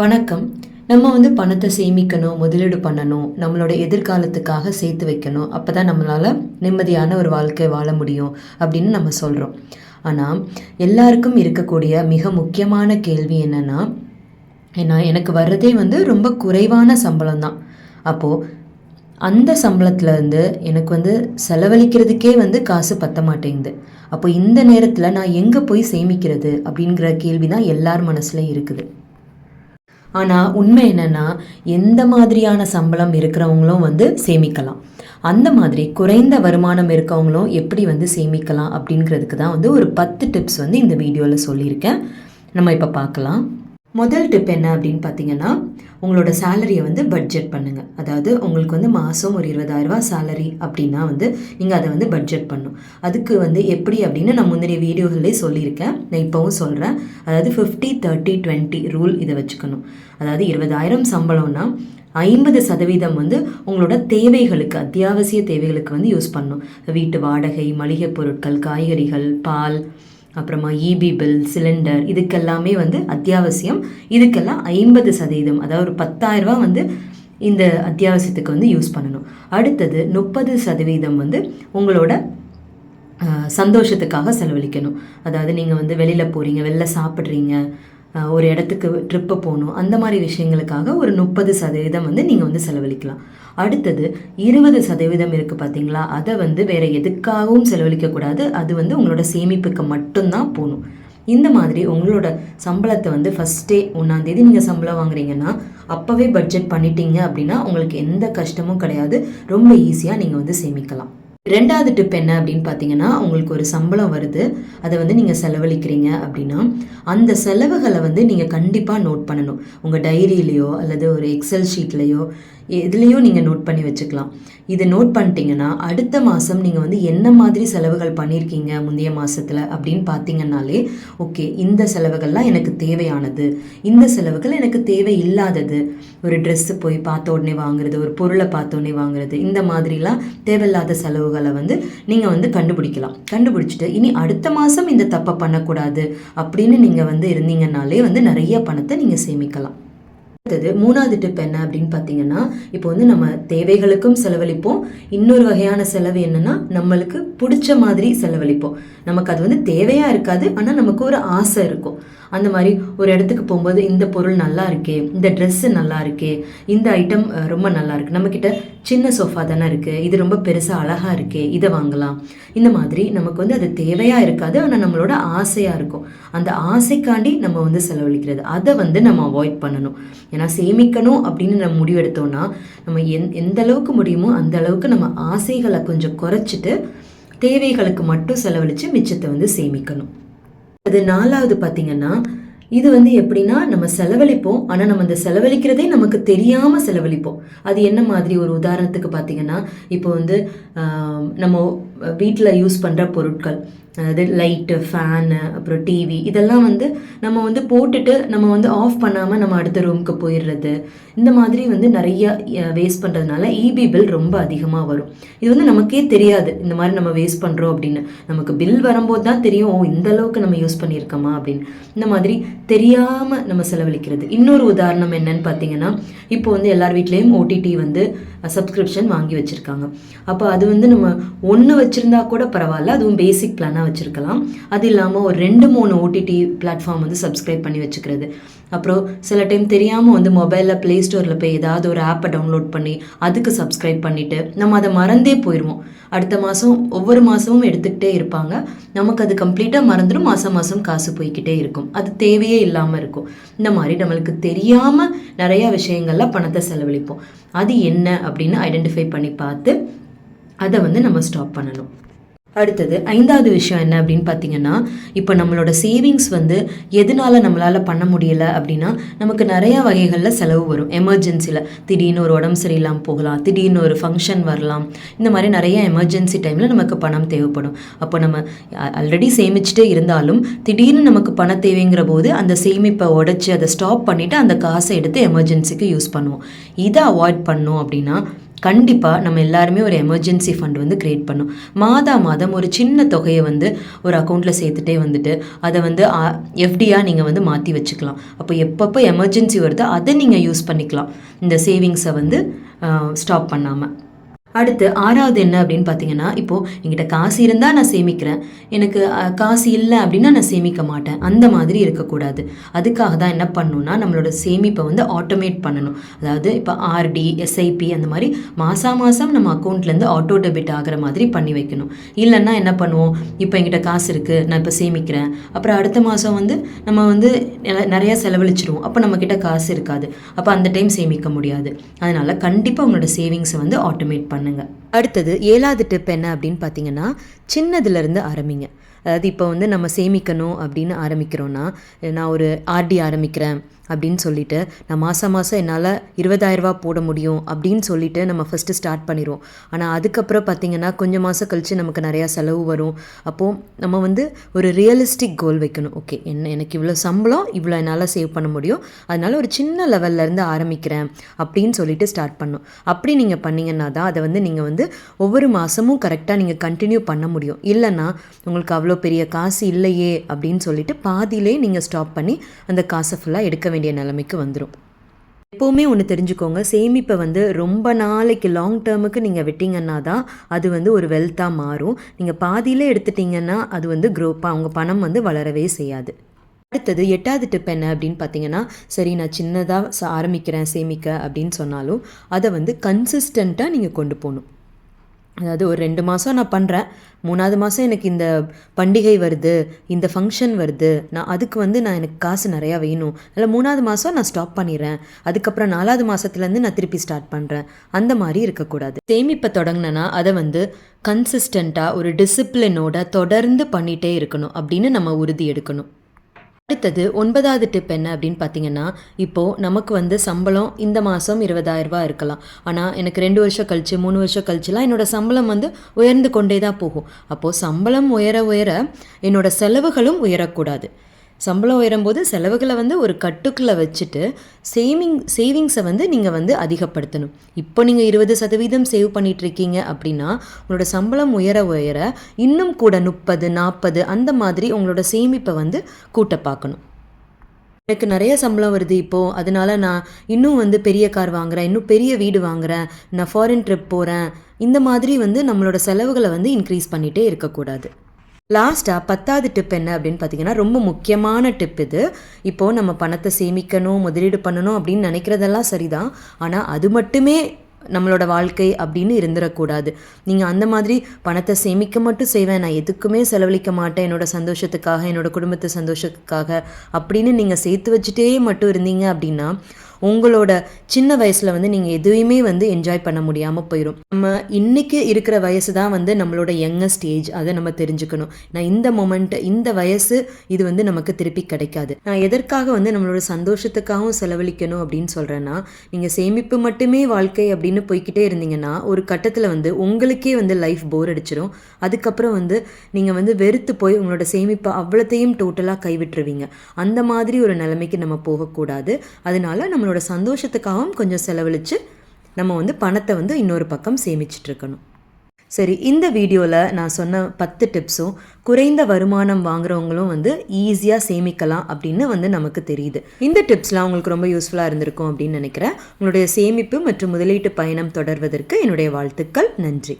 வணக்கம். நம்ம வந்து பணத்தை சேமிக்கணும் முதலீடு பண்ணணும் நம்மளோட எதிர்காலத்துக்காக சேர்த்து வைக்கணும். அப்போ தான் நம்மளால் நிம்மதியான ஒரு வாழ்க்கை வாழ முடியும் அப்படின்னு நம்ம சொல்கிறோம் ஆனால் எல்லாருக்கும் இருக்கக்கூடிய மிக முக்கியமான கேள்வி என்னென்னா ஏன்னா எனக்கு வர்றதே வந்து ரொம்ப குறைவான சம்பளம் தான். அப்போது அந்த சம்பளத்தில் இருந்து எனக்கு வந்து செலவழிக்கிறதுக்கே வந்து காசு பத்த மாட்டேங்குது. அப்போ இந்த நேரத்தில் நான் எங்கே போய் சேமிக்கிறது அப்படிங்கிற கேள்வி தான் எல்லார் மனசுலையும் இருக்குது. ஆனால் உண்மை என்னென்னா எந்த மாதிரியான சம்பளம் இருக்கிறவங்களும் வந்து சேமிக்கலாம். அந்த மாதிரி குறைந்த வருமானம் இருக்கவங்களும் எப்படி வந்து சேமிக்கலாம் அப்படிங்கிறதுக்கு தான் வந்து ஒரு பத்து டிப்ஸ் வந்து இந்த வீடியோவில் சொல்லியிருக்கேன். நம்ம இப்போ பார்க்கலாம். முதல் டிப் என்ன அப்படின்னு பார்த்தீங்கன்னா உங்களோட சேலரியை வந்து பட்ஜெட் பண்ணுங்கள் அதாவது உங்களுக்கு வந்து மாதம் ஒரு இருபதாயிரரூபா சேலரி அப்படின்னா வந்து நீங்கள் அதை வந்து பட்ஜெட் பண்ணும். அதுக்கு வந்து எப்படி அப்படின்னு நான் முந்தைய வீடியோகள்லேயே சொல்லியிருக்கேன். நான் இப்போவும் சொல்கிறேன் அதாவது ஃபிஃப்டி தேர்ட்டி டுவெண்ட்டி ரூல் இதை வச்சுக்கணும். அதாவது இருபதாயிரம் சம்பளம்னா ஐம்பது சதவீதம் வந்து உங்களோட தேவைகளுக்கு அத்தியாவசிய தேவைகளுக்கு வந்து யூஸ் பண்ணணும். வீட்டு வாடகை மளிகை பொருட்கள் காய்கறிகள் பால் அப்புறமா இபி பில் சிலிண்டர் இதுக்கெல்லாமே வந்து அத்தியாவசியம். இதுக்கெல்லாம் ஐம்பது சதவீதம் அதாவது ஒரு பத்தாயிரரூபா வந்து இந்த அத்தியாவசியத்துக்கு வந்து யூஸ் பண்ணணும். அடுத்தது முப்பது சதவீதம் வந்து உங்களோட சந்தோஷத்துக்காக செலவழிக்கணும். அதாவது நீங்கள் வந்து வெளியில் போகிறீங்க வெளில சாப்பிட்றீங்க ஒரு இடத்துக்கு ட்ரிப்பு போகணும் அந்த மாதிரி விஷயங்களுக்காக ஒரு முப்பது சதவீதம் வந்து நீங்கள் வந்து செலவழிக்கலாம். அடுத்தது இருபது சதவீதம் இருக்குது பார்த்தீங்களா அதை வந்து வேறு எதுக்காகவும் செலவழிக்கக்கூடாது அது வந்து உங்களோட சேமிப்புக்கு மட்டும்தான் போகணும். இந்த மாதிரி உங்களோட சம்பளத்தை வந்து ஃபஸ்ட்டே ஒன்றாந்தேதி நீங்கள் சம்பளம் வாங்குறீங்கன்னா அப்போவே பட்ஜெட் பண்ணிட்டீங்க அப்படின்னா உங்களுக்கு எந்த கஷ்டமும் கிடையாது. ரொம்ப ஈஸியாக நீங்கள் வந்து சேமிக்கலாம். ரெண்டாவது டிப் என்ன அப்படின்னு பார்த்தீங்கன்னா உங்களுக்கு ஒரு சம்பளம் வருது. அதை வந்து நீங்கள் செலவழிக்கிறீங்க அப்படின்னா அந்த செலவுகளை வந்து நீங்கள் கண்டிப்பாக நோட் பண்ணணும். உங்கள் டைரியிலையோ அல்லது ஒரு எக்ஸல் ஷீட்லேயோ எதுலேயும் நீங்கள் நோட் பண்ணி வச்சுக்கலாம். இதை நோட் பண்ணிட்டீங்கன்னா அடுத்த மாதம் நீங்கள் வந்து என்ன மாதிரி செலவுகள் பண்ணியிருக்கீங்க முந்தைய மாதத்தில் அப்படின்னு பார்த்தீங்கன்னாலே ஓகே இந்த செலவுகள்லாம் எனக்கு தேவையானது. இந்த செலவுகள் எனக்கு தேவை இல்லாதது ஒரு ட்ரெஸ்ஸு போய் பார்த்த உடனே வாங்குறது ஒரு பொருளை பார்த்த உடனே வாங்குறது இந்த மாதிரிலாம் தேவையில்லாத செலவுகளை வந்து நீங்கள் வந்து கண்டுபிடிக்கலாம். கண்டுபிடிச்சிட்டு இனி அடுத்த மாதம் இந்த தப்பை பண்ணக்கூடாது அப்படின்னு நீங்கள் வந்து இருந்தீங்கன்னாலே வந்து நிறைய பணத்தை நீங்கள் சேமிக்கலாம். அடுத்தது மூணாவது டிப் என்ன அப்படின்னு பார்த்தீங்கன்னா இப்போ வந்து நம்ம தேவைகளுக்கும் செலவழிப்போம். இன்னொரு வகையான செலவு என்னன்னா நம்மளுக்கு பிடிச்ச மாதிரி செலவழிப்போம். நமக்கு அது வந்து தேவையாக இருக்காது ஆனால் நமக்கு ஒரு ஆசை இருக்கும். அந்த மாதிரி ஒரு இடத்துக்கு போகும்போது இந்த பொருள் நல்லா இருக்கே இந்த ட்ரெஸ்ஸு நல்லா இருக்கே இந்த ஐட்டம் ரொம்ப நல்லா இருக்கு. நம்மக்கிட்ட சின்ன சோஃபா தானே இருக்குது இது ரொம்ப பெருசாக அழகாக இருக்கே இதை வாங்கலாம். இந்த மாதிரி நமக்கு வந்து அது தேவையாக இருக்காது ஆனால் நம்மளோட ஆசையாக இருக்கும். அந்த ஆசைக்காண்டி நம்ம வந்து செலவழிக்கிறது. அதை வந்து நம்ம அவாய்ட் பண்ணணும். ஏன்னா சேமிக்கணும் அப்படின்னு நம்ம முடிவெடுத்தோம்னா நம்ம எந் எந்த அளவுக்கு முடியுமோ அந்த அளவுக்கு நம்ம ஆசைகளை கொஞ்சம் குறைச்சிட்டு தேவைகளுக்கு மட்டும் செலவழித்து மிச்சத்தை வந்து சேமிக்கணும். அது நாலாவது பார்த்தீங்கன்னா இது வந்து எப்படின்னா நம்ம செலவழிப்போம். ஆனால் நம்ம அந்த செலவழிக்கிறதே நமக்கு தெரியாமல் செலவழிப்போம். அது என்ன மாதிரி ஒரு உதாரணத்துக்கு பார்த்தீங்கன்னா இப்போ வந்து நம்ம வீட்டில் யூஸ் பண்ணுற பொருட்கள் அதாவது லைட்டு ஃபேனு அப்புறம் டிவி இதெல்லாம் வந்து நம்ம வந்து போட்டுட்டு நம்ம வந்து ஆஃப் பண்ணாமல் நம்ம அடுத்த ரூமுக்கு போயிடுறது இந்த மாதிரி வந்து நிறைய வேஸ்ட் பண்ணுறதுனால இபி பில் ரொம்ப அதிகமாக வரும். இது வந்து நமக்கே தெரியாது இந்த மாதிரி நம்ம வேஸ்ட் பண்ணுறோம் அப்படின்னு. நமக்கு பில் வரும்போது தான் தெரியும் ஓ இந்த அளவுக்கு நம்ம யூஸ் பண்ணியிருக்கோமா அப்படின்னு. இந்த மாதிரி தெரியாமல் நம்ம செலவழிக்கிறது. இன்னொரு உதாரணம் என்னன்னு பார்த்தீங்கன்னா இப்போ வந்து எல்லார் வீட்லேயும் ஓடிடி வந்து சப்ஸ்கிரிப்ஷன் வாங்கி வச்சுருக்காங்க. அப்போ அது வந்து நம்ம ஒன்று வச்சுருந்தா கூட பரவாயில்ல. அதுவும் பேசிக் பிளானாக வச்சுருக்கலாம். அது இல்லாமல் ஒரு ரெண்டு மூணு ஓடிடி பிளாட்ஃபார்ம் வந்து சப்ஸ்கிரைப் பண்ணி வச்சுக்கிறது. அப்புறம் சில டைம் தெரியாமல் வந்து மொபைலில் ப்ளே ஸ்டோரில் போய் ஏதாவது ஒரு ஆப்பை டவுன்லோட் பண்ணி அதுக்கு சப்ஸ்கிரைப் பண்ணிவிட்டு நம்ம அதை மறந்தே போயிடுவோம் அடுத்த மாதம் ஒவ்வொரு மாதமும் எடுத்துக்கிட்டே இருப்பாங்க. நமக்கு அது கம்ப்ளீட்டாக மறந்துடும். மாதம் மாதம் காசு போய்க்கிட்டே இருக்கும். அது தேவையே இல்லாமல் இருக்கும். இந்த மாதிரி நம்மளுக்கு தெரியாமல் நிறையா விஷயங்களில் பணத்தை செலவழிப்போம். அது என்ன அப்படின்னு ஐடென்டிஃபை பண்ணி பார்த்து அதை வந்து நம்ம ஸ்டாப் பண்ணணும். அடுத்தது ஐந்தாவது விஷயம் என்ன அப்படின்னு பார்த்தீங்கன்னா இப்போ நம்மளோட சேவிங்ஸ் வந்து எதனால நம்மளால் பண்ண முடியல அப்படின்னா நமக்கு நிறையா வகைகளில் செலவு வரும். எமர்ஜென்சியில் திடீர்னு ஒரு உடம்பு சரியில்லாமல் போகலாம் திடீர்னு ஒரு ஃபங்க்ஷன் வரலாம். இந்த மாதிரி நிறைய எமர்ஜென்சி டைமில் நமக்கு பணம் தேவைப்படும். அப்போ நம்ம ஆல்ரெடி சேமிச்சுட்டே இருந்தாலும் திடீர்னு நமக்கு பண தேவைங்கிற போது அந்த சேமிப்பை உடைச்சி அதை ஸ்டாப் பண்ணிவிட்டு அந்த காசை எடுத்து எமர்ஜென்சிக்கு யூஸ் பண்ணுவோம். இதை அவாய்ட் பண்ணோம் அப்படின்னா கண்டிப்பாக நம்ம எல்லாருமே ஒரு எமர்ஜென்சி ஃபண்ட் வந்து க்ரியேட் பண்ணும் மாதா மாதம் ஒரு சின்ன தொகையை வந்து ஒரு அக்கௌண்ட்டில் சேர்த்துட்டே வந்துட்டு அதை வந்து எஃப்டியாக நீங்கள் வந்து மாற்றி வச்சுக்கலாம். அப்போ எப்பப்போ எமர்ஜென்சி வருதோ அதை நீங்கள் யூஸ் பண்ணிக்கலாம். இந்த சேவிங்ஸை வந்து ஸ்டாப் பண்ணாமல் அடுத்து ஆறாவது என்ன அப்படின்னு பார்த்தீங்கன்னா இப்போது என்கிட்ட காசு இருந்தால் நான் சேமிக்கிறேன். எனக்கு காசு இல்லை அப்படின்னா நான் சேமிக்க மாட்டேன். அந்த மாதிரி இருக்கக்கூடாது. அதுக்காக தான் என்ன பண்ணணும்னா நம்மளோட சேமிப்பை வந்து ஆட்டோமேட் பண்ணணும். அதாவது இப்போ ஆர்டி எஸ்ஐபி அந்த மாதிரி மாதம் மாதம் நம்ம அக்கௌண்ட்லேருந்து ஆட்டோ டெபிட் ஆகிற மாதிரி பண்ணி வைக்கணும். இல்லைன்னா என்ன பண்ணுவோம்? இப்போ என்கிட்ட காசு இருக்குது நான் இப்போ சேமிக்கிறேன். அப்புறம் அடுத்த மாதம் வந்து நம்ம வந்து நிறையா செலவழிச்சிருவோம். அப்போ நம்மக்கிட்ட காசு இருக்காது. அப்போ அந்த டைம் சேமிக்க முடியாது. அதனால் கண்டிப்பாக உங்களோட சேவிங்ஸை வந்து ஆட்டோமேட் பண்ணணும். பண்ணுங்க. அடுத்தது ஏழாவது டிப் என்ன அப்படின்னு பார்த்தீங்கன்னா சின்னதுலேருந்து ஆரம்பிங்க. அதாவது இப்போ வந்து நம்ம சேமிக்கணும் அப்படின்னு ஆரம்பிக்கிறோன்னா நான் ஒரு ஆர்டி ஆரம்பிக்கிறேன். அப்படின்னு சொல்லிட்டு நான் மாதம் மாதம் என்னால் இருபதாயிரரூபா போட முடியும் அப்படின்னு சொல்லிட்டு நம்ம ஃபஸ்ட்டு ஸ்டார்ட் பண்ணிடுவோம் ஆனால் அதுக்கப்புறம் பார்த்தீங்கன்னா கொஞ்சம் மாதம் கழித்து நமக்கு நிறையா செலவு வரும். அப்போது நம்ம வந்து ஒரு ரியலிஸ்டிக் கோல் வைக்கணும். ஓகே என்ன எனக்கு இவ்வளோ சம்பளம் இவ்வளோ என்னால் சேவ் பண்ண முடியும். அதனால் ஒரு சின்ன லெவல்ல இருந்து ஆரம்பிக்கிறேன் அப்படின்னு சொல்லிட்டு ஸ்டார்ட் பண்ணும். அப்படி நீங்கள் பண்ணிங்கன்னா தான் அதை வந்து நீங்கள் வந்து ஒவ்வொரு மாதமும் கரெக்டாக நீங்கள் கண்டினியூ பண்ண முடியும். இல்லைன்னா உங்களுக்கு அவ்வளோ பெரிய காசு இல்லையே அப்படின்னு சொல்லிட்டு பாதியிலே நீங்கள் ஸ்டாப் பண்ணி அந்த காசை ஃபுல்லாக எடுக்க வேண்டிய நிலைமைக்கு வந்துடும் எப்போவுமே ஒன்று தெரிஞ்சுக்கோங்க சேமிப்பை வந்து ரொம்ப நாளைக்கு லாங் டேர்முக்கு நீங்கள் விட்டிங்கன்னா தான் அது வந்து ஒரு வெல்த்தாக மாறும். நீங்கள் பாதியிலே எடுத்துட்டிங்கன்னா அது வந்து க்ரோ அவங்க பணம் வந்து வளரவே செய்யாது. அடுத்தது எட்டாவது டிப் என்ன அப்படின்னு பார்த்தீங்கன்னா சரி நான் சின்னதாக ஆரம்பிக்கிறேன் சேமிக்க அப்படின்னு சொன்னாலும் அதை வந்து கன்சிஸ்டண்ட்டாக நீங்கள் கொண்டு போகணும். அதாவது ஒரு ரெண்டு மாதம் நான் பண்ணுறேன் மூணாவது மாதம் எனக்கு இந்த பண்டிகை வருது இந்த ஃபங்க்ஷன் வருது. நான் அதுக்கு வந்து நான் எனக்கு காசு நிறையா வேணும். இல்லை மூணாவது மாதம் நான் ஸ்டாப் பண்ணிடுறேன். அதுக்கப்புறம் நாலாவது மாதத்துலேருந்து நான் திருப்பி ஸ்டார்ட் பண்ணுறேன் அந்த மாதிரி இருக்கக்கூடாது. சேமிப்பை தொடங்கினேன்னா அதை வந்து கன்சிஸ்டண்ட்டாக ஒரு டிசிப்ளினோட தொடர்ந்து பண்ணிகிட்டே இருக்கணும் அப்படின்னு நம்ம உறுதி எடுக்கணும். அடுத்தது ஒன்பதாவது டிப் என்ன அப்படின்னு பார்த்தீங்கன்னா இப்போது நமக்கு வந்து சம்பளம் இந்த மாதம் இருபதாயிரரூபா இருக்கலாம். ஆனால் எனக்கு ரெண்டு வருஷம் கழிச்சு மூணு வருஷம் கழிச்சுலாம் என்னோட சம்பளம் வந்து உயர்ந்து கொண்டே தான் போகும். அப்போது சம்பளம் உயர உயர என்னோட செலவுகளும் உயரக்கூடாது. சம்பளம் உயரும்போது செலவுகளை வந்து ஒரு கட்டுக்குள்ளே வச்சுட்டு சேவிங் சேவிங்ஸை வந்து நீங்கள் வந்து அதிகப்படுத்தணும். இப்போ நீங்கள் இருபது சதவீதம் சேவ் பண்ணிகிட்ருக்கீங்க அப்படின்னா உங்களோட சம்பளம் உயர உயர இன்னும் கூட முப்பது நாற்பது அந்த மாதிரி உங்களோட சேமிப்பை வந்து கூட்ட பார்க்கணும். எனக்கு நிறைய சம்பளம் வருது இப்போது அதனால நான் இன்னும் வந்து பெரிய கார் வாங்குறேன் இன்னும் பெரிய வீடு வாங்குறேன் நான் ஃபாரின் ட்ரிப் போகிறேன் இந்த மாதிரி வந்து நம்மளோட செலவுகளை வந்து இன்க்ரீஸ் பண்ணிகிட்டே இருக்கக்கூடாது. லாஸ்ட்டாக பத்தாவது டிப் என்ன அப்படின்னு பார்த்தீங்கன்னா ரொம்ப முக்கியமான டிப் இது. இப்போது நம்ம பணத்தை சேமிக்கணும் முதலீடு பண்ணணும் அப்படின்னு நினைக்கிறதெல்லாம் சரிதான். ஆனால் அது மட்டுமே நம்மளோட வாழ்க்கை அப்படின்னு இருந்துடக்கூடாது நீங்கள் அந்த மாதிரி பணத்தை சேமிக்க மட்டும் செய்வேன் நான் எதுக்குமே செலவழிக்க மாட்டேன் என்னோட சந்தோஷத்துக்காக என்னோட குடும்பத்து சந்தோஷத்துக்காக அப்படின்னு நீங்கள் சேர்த்து வச்சுட்டே மட்டும் இருந்தீங்க அப்படின்னா உங்களோட சின்ன வயசில் வந்து நீங்கள் எதுவுமே வந்து என்ஜாய் பண்ண முடியாமல் போயிடும் நம்ம இன்னைக்கு இருக்கிற வயசு தான் வந்து நம்மளோட யங்கஸ்ட் ஏஜ் அதை நம்ம தெரிஞ்சுக்கணும். நான் இந்த மொமெண்ட் இந்த வயசு இது வந்து நமக்கு திருப்பி கிடைக்காது. நான் எதற்காக வந்து நம்மளோட சந்தோஷத்துக்காகவும் செலவழிக்கணும் அப்படின்னு சொல்கிறேன்னா நீங்கள் சேமிப்பு மட்டுமே வாழ்க்கை அப்படின்னு போய்க்கிட்டே இருந்தீங்கன்னா ஒரு கட்டத்தில் வந்து உங்களுக்கே வந்து லைஃப் போர் அடிச்சிடும் அதுக்கப்புறம் வந்து நீங்கள் வந்து வெறுத்து போய் உங்களோட சேமிப்பை அவ்வளோத்தையும் டோட்டலாக கைவிட்டுருவீங்க. அந்த மாதிரி ஒரு நிலைமைக்கு நம்ம போகக்கூடாது. அதனால நம்மளோட சந்தோஷத்துக்காகவும் கொஞ்சம் செலவழித்து நம்ம வந்து பணத்தை வந்து இன்னொரு பக்கம் சேமிச்சிட்டு இருக்கணும் சரி இந்த வீடியோவில் நான் சொன்ன பத்து டிப்ஸும் குறைந்த வருமானம் வாங்குறவங்களும் வந்து ஈஸியாக சேமிக்கலாம் அப்படின்னு வந்து நமக்கு தெரியுது. இந்த டிப்ஸ்லாம் உங்களுக்கு ரொம்ப யூஸ்ஃபுல்லாக இருந்திருக்கும் அப்படின்னு நினைக்கிறேன். உங்களுடைய சேமிப்பு மற்றும் முதலீட்டு பயணம் தொடர்வதற்கு என்னுடைய வாழ்த்துக்கள். நன்றி.